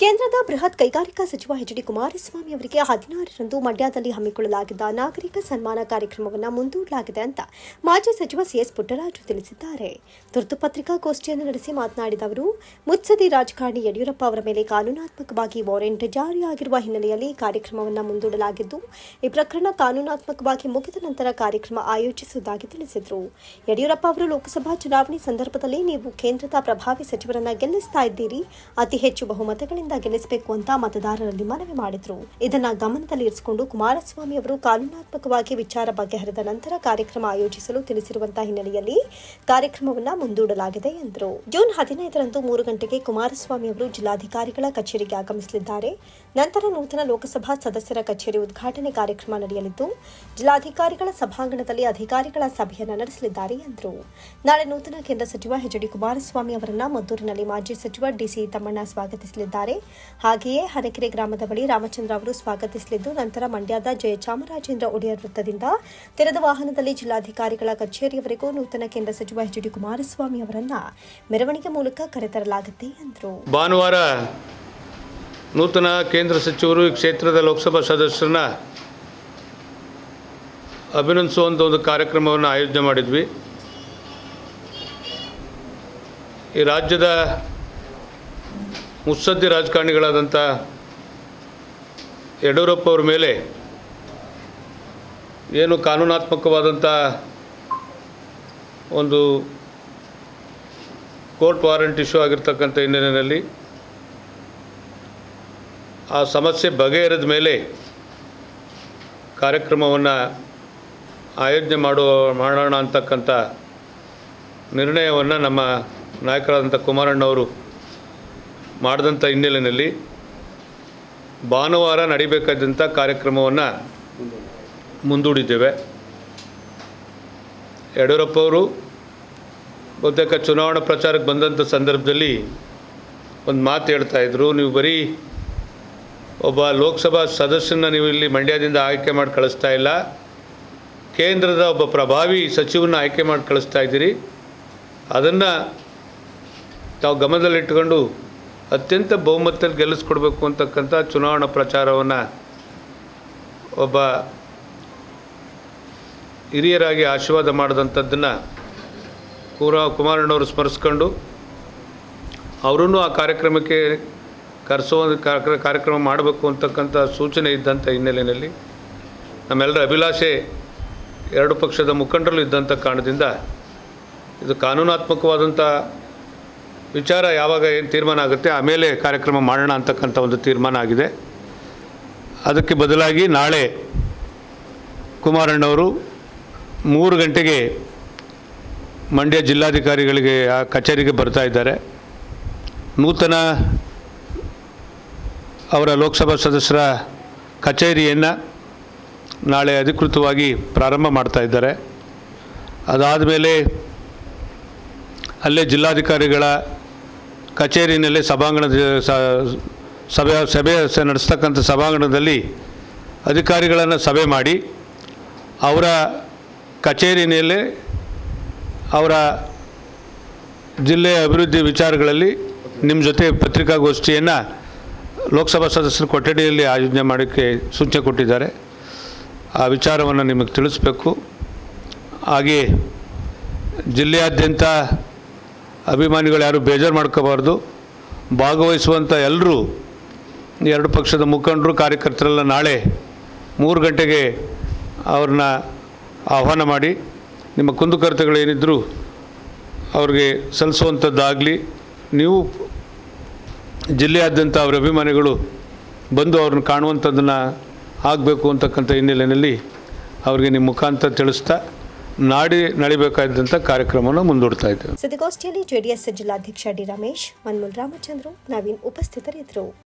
ಕೇಂದ್ರದ ಬೃಹತ್ ಕೈಗಾರಿಕಾ ಸಚಿವ ಎಚ್ ಡಿ ಕುಮಾರಸ್ವಾಮಿ ಅವರಿಗೆ ಹದಿನಾರರಂದು ಮಂಡ್ಯದಲ್ಲಿ ಹಮ್ಮಿಕೊಳ್ಳಲಾಗಿದ್ದ ನಾಗರಿಕ ಸನ್ಮಾನ ಕಾರ್ಯಕ್ರಮವನ್ನು ಮುಂದೂಡಲಾಗಿದೆ ಅಂತ ಮಾಜಿ ಸಚಿವ ಸಿಎಸ್ ಪುಟ್ಟರಾಜು ತಿಳಿಸಿದ್ದಾರೆ. ತುರ್ತು ಪತ್ರಿಕಾಗೋಷ್ಠಿಯನ್ನು ನಡೆಸಿ ಮಾತನಾಡಿದ ಅವರು ಮುತ್ಸದಿ ರಾಜಕಾರಣಿ ಯಡಿಯೂರಪ್ಪ ಅವರ ಮೇಲೆ ಕಾನೂನಾತ್ಮಕವಾಗಿ ವಾರೆಂಟ್ ಜಾರಿಯಾಗಿರುವ ಹಿನ್ನೆಲೆಯಲ್ಲಿ ಕಾರ್ಯಕ್ರಮವನ್ನು ಮುಂದೂಡಲಾಗಿದ್ದು, ಈ ಪ್ರಕರಣ ಕಾನೂನಾತ್ಮಕವಾಗಿ ಮುಗಿದ ನಂತರ ಕಾರ್ಯಕ್ರಮ ಆಯೋಜಿಸುವುದಾಗಿ ತಿಳಿಸಿದರು. ಯಡಿಯೂರಪ್ಪ ಅವರು ಲೋಕಸಭಾ ಚುನಾವಣೆ ಸಂದರ್ಭದಲ್ಲಿ ನೀವು ಕೇಂದ್ರದ ಪ್ರಭಾವಿ ಸಚಿವರನ್ನ ಗೆಲ್ಲಿಸ್ತಾ ಇದ್ದೀರಿ, ಅತಿ ಹೆಚ್ಚು ಬಹುಮತಗಳಿಂದ ಗೆಲ್ಲಿಸಬೇಕು ಅಂತ ಮತದಾರರಲ್ಲಿ ಮನವಿ ಮಾಡಿದ್ರು. ಇದನ್ನ ಗಮನದಲ್ಲಿರಿಸಿಕೊಂಡು ಕುಮಾರಸ್ವಾಮಿ ಅವರು ಕಾನೂನಾತ್ಮಕವಾಗಿ ವಿಚಾರ ಬಗೆಹರಿದ ನಂತರ ಕಾರ್ಯಕ್ರಮ ಆಯೋಜಿಸಲು ತಿಳಿಸಿರುವಂತಹ ಹಿನ್ನೆಲೆಯಲ್ಲಿ ಕಾರ್ಯಕ್ರಮವನ್ನ ಮುಂದೂಡಲಾಗಿದೆ ಎಂದರು. ಜೂನ್ ಹದಿನೈದರಂದು ಮೂರು ಗಂಟೆಗೆ ಕುಮಾರಸ್ವಾಮಿ ಅವರು ಜಿಲ್ಲಾಧಿಕಾರಿಗಳ ಕಚೇರಿಗೆ ಆಗಮಿಸಲಿದ್ದಾರೆ. ನಂತರ ನೂತನ ಲೋಕಸಭಾ ಸದಸ್ಯರ ಕಚೇರಿ ಉದ್ಘಾಟನೆ ಕಾರ್ಯಕ್ರಮ ನಡೆಯಲಿದ್ದು, ಜಿಲ್ಲಾಧಿಕಾರಿಗಳ ಸಭಾಂಗಣದಲ್ಲಿ ಅಧಿಕಾರಿಗಳ ಸಭೆಯನ್ನು ನಡೆಸಲಿದ್ದಾರೆ ಎಂದರು. ನಾಳೆ ನೂತನ ಕೇಂದ್ರ ಸಚಿವ ಎಚ್ ಡಿ ಕುಮಾರಸ್ವಾಮಿ ಅವರನ್ನ ಮದ್ದೂರಿನಲ್ಲಿ ಮಾಜಿ ಸಚಿವ ಡಿಸಿ ತಮ್ಮಣ್ಣ ಸ್ವಾಗತಿಸಲಿದ್ದಾರೆ. ಹಾಗೆಯೇ ಹನಕೆರೆ ಗ್ರಾಮದ ಬಳಿ ರಾಮಚಂದ್ರ ಅವರು ಸ್ವಾಗತಿಸಲಿದ್ದು, ನಂತರ ಮಂಡ್ಯದ ಜಯಚಾಮರಾಜೇಂದ್ರ ಒಡೆಯರ್ ವೃತ್ತದಿಂದ ತೆರೆದ ವಾಹನದಲ್ಲಿ ಜಿಲ್ಲಾಧಿಕಾರಿಗಳ ಕಚೇರಿಯವರೆಗೂ ನೂತನ ಕೇಂದ್ರ ಸಚಿವ ಎಚ್ ಡಿ ಕುಮಾರಸ್ವಾಮಿ ಅವರನ್ನ ಮೆರವಣಿಗೆ ಮೂಲಕ ಕರೆತರಲಾಗುತ್ತೆ ಎಂದರು. ಭಾನುವಾರ ನೂತನ ಕೇಂದ್ರ ಸಚಿವರು ಈ ಕ್ಷೇತ್ರದ ಲೋಕಸಭಾ ಸದಸ್ಯರನ್ನ ಅಭಿನಂದಿಸುವಂತ ಒಂದು ಕಾರ್ಯಕ್ರಮವನ್ನು ಆಯೋಜನೆ ಮಾಡಿದ್ವಿ. ಈ ರಾಜ್ಯದ ಮುತ್ಸದ್ದಿ ರಾಜಕಾರಣಿಗಳಾದಂಥ ಯಡಿಯೂರಪ್ಪ ಅವ್ರ ಮೇಲೆ ಏನು ಕಾನೂನಾತ್ಮಕವಾದಂಥ ಒಂದು ಕೋರ್ಟ್ ವಾರಂಟ್ ಇಶ್ಯೂ ಆಗಿರ್ತಕ್ಕಂಥ ಹಿನ್ನೆಲೆಯಲ್ಲಿ ಆ ಸಮಸ್ಯೆ ಬಗೆಹರಿದ ಮೇಲೆ ಕಾರ್ಯಕ್ರಮವನ್ನು ಆಯೋಜನೆ ಮಾಡುವ ಮಾಡೋಣ ಅಂತಕ್ಕಂಥ ನಿರ್ಣಯವನ್ನು ನಮ್ಮ ನಾಯಕರಾದಂಥ ಕುಮಾರಣ್ಣವರು ಮಾಡಿದಂಥ ಹಿನ್ನೆಲೆಯಲ್ಲಿ ಭಾನುವಾರ ನಡಿಬೇಕಾದಂಥ ಕಾರ್ಯಕ್ರಮವನ್ನು ಮುಂದೂಡಿದ್ದೇವೆ. ಯಡಿಯೂರಪ್ಪ ಅವರು ಬಹುತೇಕ ಚುನಾವಣಾ ಪ್ರಚಾರಕ್ಕೆ ಬಂದಂಥ ಸಂದರ್ಭದಲ್ಲಿ ಒಂದು ಮಾತು ಹೇಳ್ತಾ ಇದ್ದರು ನೀವು ಬರೀ ಒಬ್ಬ ಲೋಕಸಭಾ ಸದಸ್ಯನ ನೀವು ಇಲ್ಲಿ ಮಂಡ್ಯದಿಂದ ಆಯ್ಕೆ ಮಾಡಿ ಕಳಿಸ್ತಾ ಇಲ್ಲ. ಕೇಂದ್ರದ ಒಬ್ಬ ಪ್ರಭಾವಿ ಸಚಿವನ ಆಯ್ಕೆ ಮಾಡಿ ಕಳಿಸ್ತಾ ಇದ್ದೀರಿ. ಅದನ್ನು ತಾವು ಗಮನದಲ್ಲಿಟ್ಟುಕೊಂಡು ಅತ್ಯಂತ ಬಹುಮತದಲ್ಲಿ ಗೆಲ್ಲಿಸ್ಕೊಡ್ಬೇಕು ಅಂತಕ್ಕಂಥ ಚುನಾವಣಾ ಪ್ರಚಾರವನ್ನು ಒಬ್ಬ ಹಿರಿಯರಾಗಿ ಆಶೀರ್ವಾದ ಮಾಡಿದಂಥದ್ದನ್ನು ಕುಮಾರ ಕುಮಾರಣ್ಣವರು ಸ್ಮರಿಸ್ಕೊಂಡು ಅವರೂ ಆ ಕಾರ್ಯಕ್ರಮಕ್ಕೆ ಕರೆಸೋ ಕಾರ್ಯಕ್ರ- ಕಾರ್ಯಕ್ರಮ ಮಾಡಬೇಕು ಅಂತಕ್ಕಂಥ ಸೂಚನೆ ಇದ್ದಂಥ ಹಿನ್ನೆಲೆಯಲ್ಲಿ ನಮ್ಮೆಲ್ಲರ ಅಭಿಲಾಷೆ ಎರಡು ಪಕ್ಷದ ಮುಖಂಡರು ಇದ್ದಂಥ ಕಾರಣದಿಂದ ಇದು ಕಾನೂನಾತ್ಮಕವಾದಂಥ ವಿಚಾರ ಯಾವಾಗ ಏನು ತೀರ್ಮಾನ ಆಗುತ್ತೆ ಆಮೇಲೆ ಕಾರ್ಯಕ್ರಮ ಮಾಡೋಣ ಅಂತಕ್ಕಂಥ ಒಂದು ತೀರ್ಮಾನ ಆಗಿದೆ. ಅದಕ್ಕೆ ಬದಲಾಗಿ ನಾಳೆ ಕುಮಾರಣ್ಣವರು ಮೂರು ಗಂಟೆಗೆ ಮಂಡ್ಯ ಜಿಲ್ಲಾಧಿಕಾರಿಗಳಿಗೆ ಆ ಕಚೇರಿಗೆ ಬರ್ತಾ ಇದ್ದಾರೆ. ನೂತನ ಅವರ ಲೋಕಸಭಾ ಸದಸ್ಯರ ಕಚೇರಿಯನ್ನು ನಾಳೆ ಅಧಿಕೃತವಾಗಿ ಪ್ರಾರಂಭ ಮಾಡ್ತಾ ಇದ್ದಾರೆ. ಅದಾದ ಮೇಲೆ ಅಲ್ಲೇ ಜಿಲ್ಲಾಧಿಕಾರಿಗಳ ಕಚೇರಿನಲ್ಲೇ ಸಭಾಂಗಣ ಸಭೆ ಸಭೆ ನಡೆಸ್ತಕ್ಕಂಥ ಸಭಾಂಗಣದಲ್ಲಿ ಅಧಿಕಾರಿಗಳನ್ನು ಸಭೆ ಮಾಡಿ ಅವರ ಕಚೇರಿನಲ್ಲೇ ಅವರ ಜಿಲ್ಲೆಯ ಅಭಿವೃದ್ಧಿ ವಿಚಾರಗಳಲ್ಲಿ ನಿಮ್ಮ ಜೊತೆ ಪತ್ರಿಕಾಗೋಷ್ಠಿಯನ್ನು ಲೋಕಸಭಾ ಸದಸ್ಯರ ಕೊಠಡಿಯಲ್ಲಿ ಆಯೋಜನೆ ಮಾಡೋಕ್ಕೆ ಸೂಚನೆ ಕೊಟ್ಟಿದ್ದಾರೆ. ಆ ವಿಚಾರವನ್ನು ನಿಮಗೆ ತಿಳಿಸ್ಬೇಕು. ಹಾಗೆ ಜಿಲ್ಲೆಯಾದ್ಯಂತ ಅಭಿಮಾನಿಗಳು ಯಾರು ಬೇಜಾರು ಮಾಡ್ಕೋಬಾರ್ದು. ಭಾಗವಹಿಸುವಂಥ ಎಲ್ಲರೂ ಎರಡು ಪಕ್ಷದ ಮುಖಂಡರು, ಕಾರ್ಯಕರ್ತರೆಲ್ಲ ನಾಳೆ ಮೂರು ಗಂಟೆಗೆ ಅವ್ರನ್ನ ಆಹ್ವಾನ ಮಾಡಿ, ನಿಮ್ಮ ಕುಂದುಕೊರತೆಗಳು ಏನಿದ್ದರೂ ಅವ್ರಿಗೆ ಸಲ್ಲಿಸುವಂಥದ್ದಾಗಲಿ ನೀವು ಜಿಲ್ಲೆಯಾದ್ಯಂತ ಅವರ ಅಭಿಮಾನಿಗಳು ಬಂದು ಅವ್ರನ್ನ ಕಾಣುವಂಥದ್ದನ್ನು ಆಗಬೇಕು ಅಂತಕ್ಕಂಥ ಹಿನ್ನೆಲೆಯಲ್ಲಿ ಅವ್ರಿಗೆ ನಿಮ್ಮ ಮುಖಾಂತರ ತಿಳಿಸ್ತಾ ನಾಡಿ ನಡಿಬೇಕಾದಂಥ ಕಾರ್ಯಕ್ರಮವನ್ನು ಮುಂದೂಡ್ತಾ ಇದ್ದೇವೆ. ಸುದ್ದಿಗೋಷ್ಠಿಯಲ್ಲಿ ಜೆಡಿಎಸ್ ಜಿಲ್ಲಾಧ್ಯಕ್ಷ ಡಿ ರಮೇಶ್ ಮನ್ಮೂಲ್ ರಾಮಚಂದ್ರ ನವೀನ್ ಉಪಸ್ಥಿತರಿದ್ದರು.